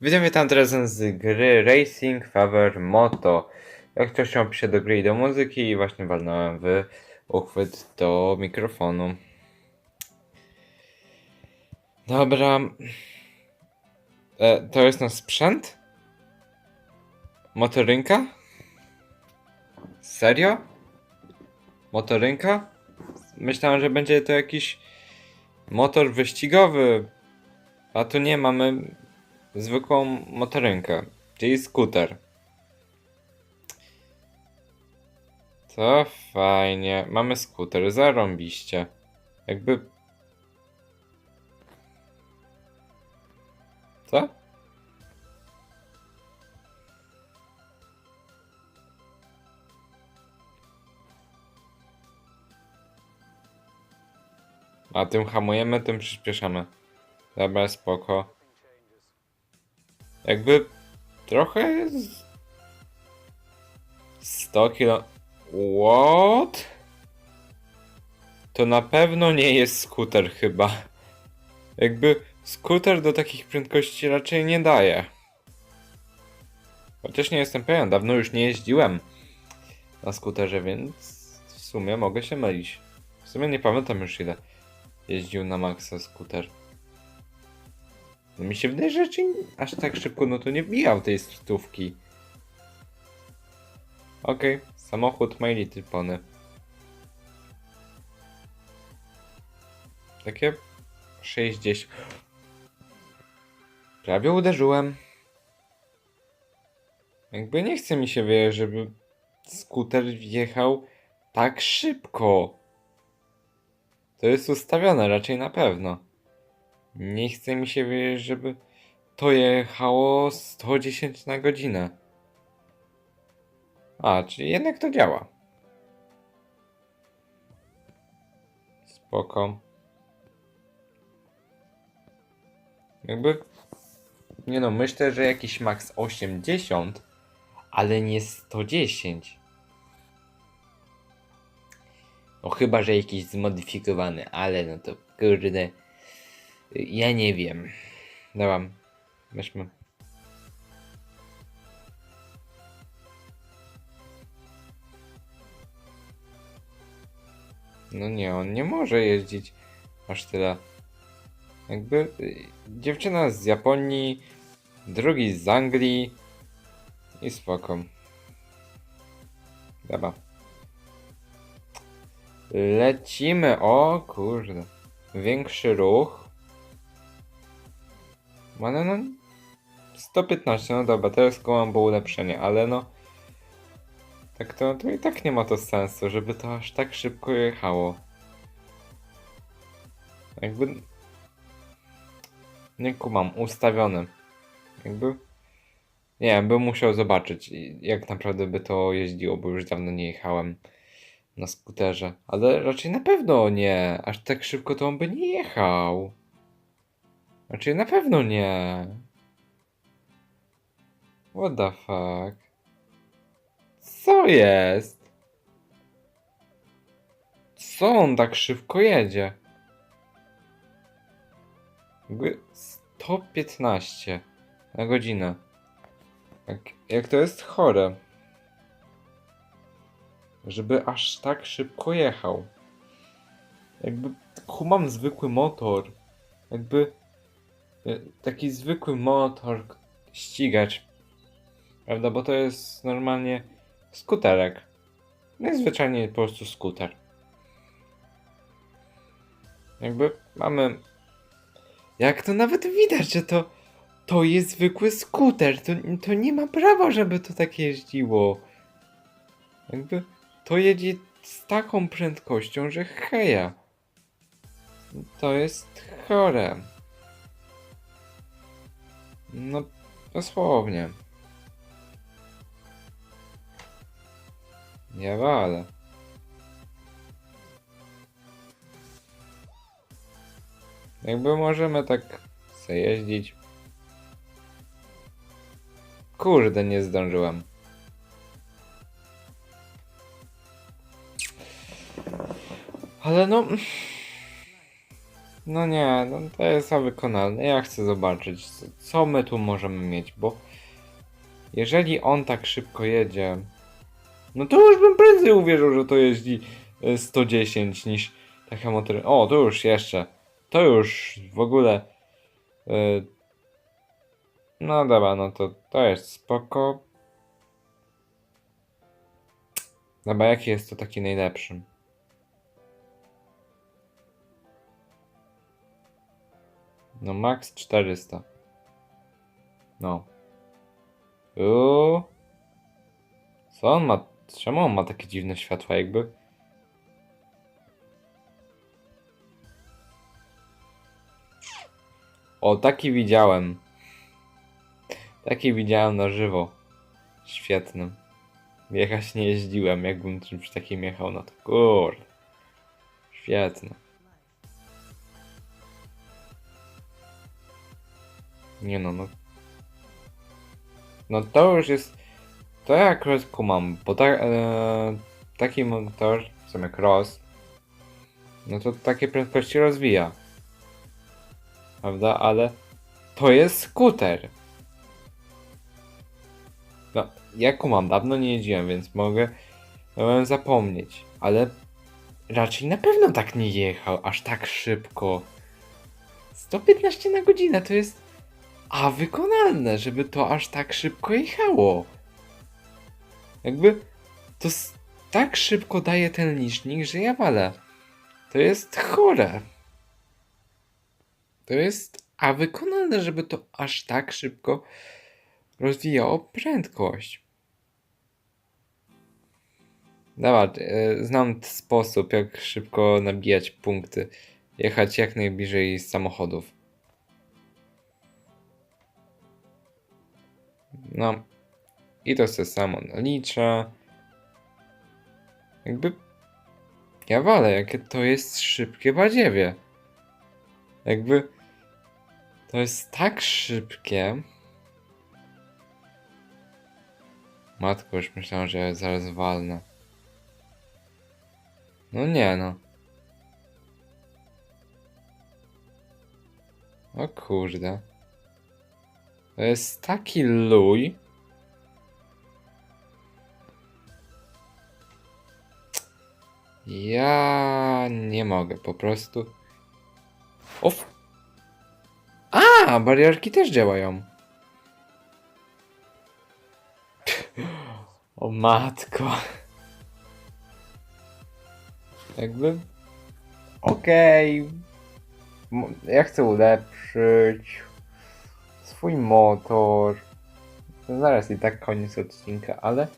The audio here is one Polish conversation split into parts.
Witam, witam teraz z gry Racing Favor Moto. Jak ktoś się pisze do gry i do muzyki i właśnie walnąłem w uchwyt do mikrofonu. Dobra. E, to jest nasz sprzęt? Motorynka? Serio? Motorynka? Myślałem, że będzie to jakiś motor wyścigowy. A tu nie, mamy zwykłą motorynkę, czyli skuter. To fajnie. Mamy skuter, zarąbiście. Jakby... Co? A tym hamujemy, tym przyspieszamy. Dobra, spoko. Jakby trochę jest 100 kilo. What? To na pewno nie jest skuter chyba. Jakby skuter do takich prędkości raczej nie daje. Chociaż nie jestem pewien, dawno już nie jeździłem na skuterze, więc w sumie mogę się mylić. W sumie nie pamiętam już ile jeździł na maksa skuter. No mi się wydaje, że aż tak szybko no to nie wbijał tej stówki. Okej, samochód My Little Pony. Takie 60. Prawie uderzyłem. Jakby nie chce mi się wiedzieć, żeby skuter wjechał tak szybko. To jest ustawione raczej na pewno. Nie chce mi się żeby to jechało 110 na godzinę. A, czyli jednak to działa. Spoko. Jakby. Nie no, myślę, że jakiś max 80, ale nie 110. No chyba, że jakiś zmodyfikowany, ale no to kurde. Ja nie wiem. Dobra, weźmy. No nie, on nie może jeździć aż tyle. Jakby y, dziewczyna z Japonii, drugi z Anglii i spoko. Dobra. Lecimy, o kurde. Większy ruch. Ale no 115, no dobra, teraz kołam było ulepszenie, ale no tak to, to i tak nie ma to sensu, żeby to aż tak szybko jechało. Jakby nie kumam, ustawione. Jakby nie bym musiał zobaczyć jak naprawdę by to jeździło, bo już dawno nie jechałem na skuterze. Ale raczej na pewno nie. Aż tak szybko to on by nie jechał. Raczej na pewno nie. What the fuck? Co jest? Co on tak szybko jedzie? Jakby 115 na godzinę. Jak, jak to jest chore. Żeby aż tak szybko jechał. Jakby kumam zwykły motor. Jakby e, taki zwykły motor, ścigacz. Prawda? Bo to jest normalnie skuterek. Najzwyczajniej po prostu skuter. Jakby mamy. Jak to nawet widać, że to. To jest zwykły skuter. To, to nie ma prawa, żeby to tak jeździło. Jakby to jedzie z taką prędkością, że heja. To jest chore. No, dosłownie. Nie wale. Jakby możemy tak sobie jeździć. Kurde, nie zdążyłem. Ale no... No nie, no to jest wykonalne. Ja chcę zobaczyć, co- my tu możemy mieć, bo jeżeli on tak szybko jedzie, no to już bym prędzej uwierzył, że to jeździ e, 110 niż taka motor. O, to już jeszcze. To już w ogóle. e, No dobra, no to to jest spoko. Dobra, jaki jest to taki najlepszy? No max 400. No. Uuu. Co on ma? Czemu on ma takie dziwne światła jakby? O, taki widziałem. Taki widziałem na żywo. Świetny. Jechać nie jeździłem, jakbym czymś takim jechał, no to kurde. Świetne. Nie no, no. No to już jest. To ja akurat kumam, bo ta, e, taki motor, w sumie cross, no to takie prędkości rozwija. Prawda? Ale to jest skuter. No, ja kumam, dawno nie jeździłem, więc mogę, mogłem zapomnieć, ale raczej na pewno tak nie jechał, aż tak szybko. 115 na godzinę to jest a wykonalne, żeby to aż tak szybko jechało. Jakby to tak szybko daje ten licznik, że ja walę. To jest chore. To jest a wykonalne, żeby to aż tak szybko rozwijało prędkość. Dobra, e, znam sposób, jak szybko nabijać punkty. Jechać jak najbliżej samochodów. No. I to sobie samo naliczę. Jakby. Ja walę, jakie to jest szybkie badziewie. Jakby. To jest tak szybkie. Matko, już myślałem, że ja zaraz walnę. No nie no. O kurde. Jest taki luj. Ja nie mogę, po prostu. Of. A, barierki też działają. O matko. Jakby. Okej. M- Ja chcę ulepszyć swój motor. To zaraz i tak koniec odcinka, ale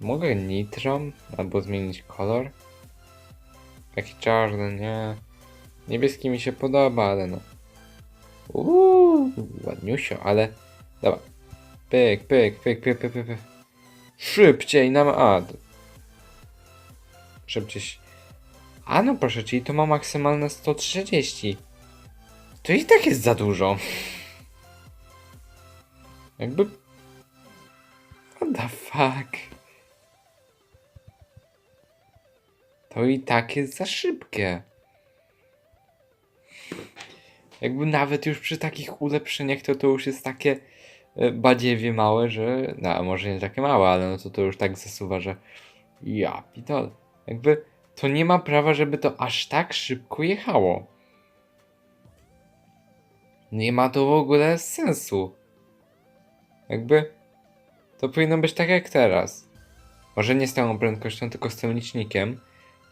mogę nitrom albo zmienić kolor. Taki czarny, nie. Niebieski mi się podoba, ale no. Uuu, ładniusio, ale dobra. Pyk, pyk, pyk, pyk, pyk, pyk. pyk. Szybciej nam. A. d- Szybciej. A no proszę, czyli to ma maksymalne 130. To i tak jest za dużo. Jakby. What the fuck? To i tak jest za szybkie. Jakby nawet już przy takich ulepszeniach to to już jest takie e, badziewie małe, że. No, może nie takie małe, ale no to to już tak zasuwa, że. Ja, pitol. Jakby to nie ma prawa, żeby to aż tak szybko jechało. Nie ma to w ogóle sensu. Jakby to powinno być tak jak teraz. Może nie z tą prędkością, tylko z tym licznikiem.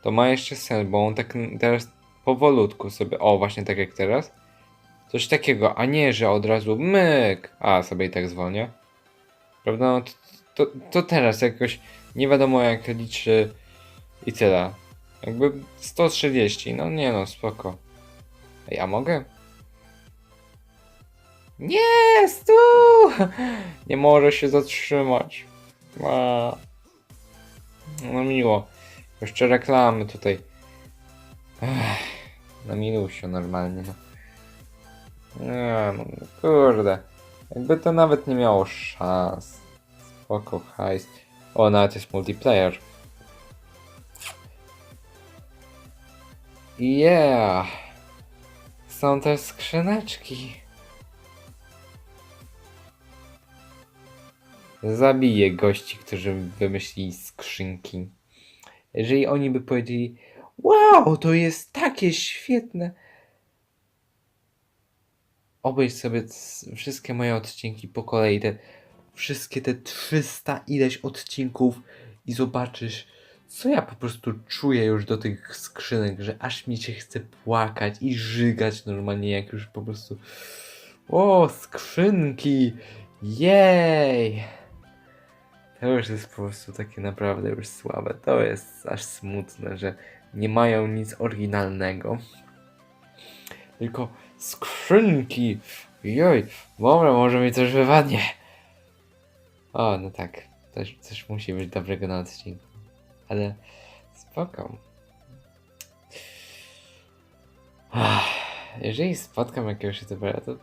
To ma jeszcze sens, bo on tak teraz powolutku sobie. O, właśnie tak jak teraz. Coś takiego, a nie, że od razu myk. A, sobie i tak zwolnię. Prawda? No to, to, to teraz jakoś nie wiadomo jak liczy i tyle. Jakby 130, no nie no, spoko. Ja mogę? Nie, stu! Nie może się zatrzymać. A. No miło. Jeszcze reklamy tutaj. Ech, na minusie normalnie. No. Nie, no kurde. Jakby to nawet nie miało szans. Spoko, hajs. O, nawet jest multiplayer. Yeah. są te skrzyneczki. Zabiję gości, którzy wymyślili skrzynki. Jeżeli oni by powiedzieli, wow, to jest takie świetne. Obejrz sobie wszystkie moje odcinki po kolei, te wszystkie te 300 ileś odcinków i zobaczysz, co ja po prostu czuję już do tych skrzynek, że aż mi się chce płakać i żygać normalnie, jak już po prostu. O, skrzynki! Jej! To już jest po prostu takie naprawdę już słabe. To jest aż smutne, że nie mają nic oryginalnego. Tylko skrzynki! Joj! Dobra, może mi coś wywadnie. O, no tak. Też, też musi być dobrego na odcinku. Ale spoko. Jeżeli spotkam jakiegoś youtubera, to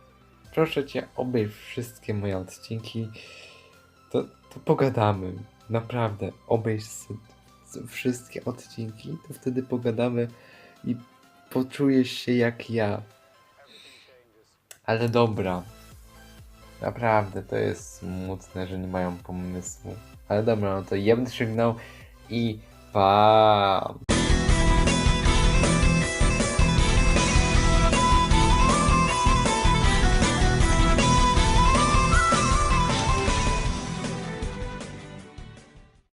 proszę cię, obejrz wszystkie moje odcinki. To, to pogadamy. Naprawdę. Obejrz wszystkie odcinki, to wtedy pogadamy i poczujesz się jak ja. Ale dobra. Naprawdę, to jest smutne, że nie mają pomysłu. Ale dobra, no to będę żegnał i pa.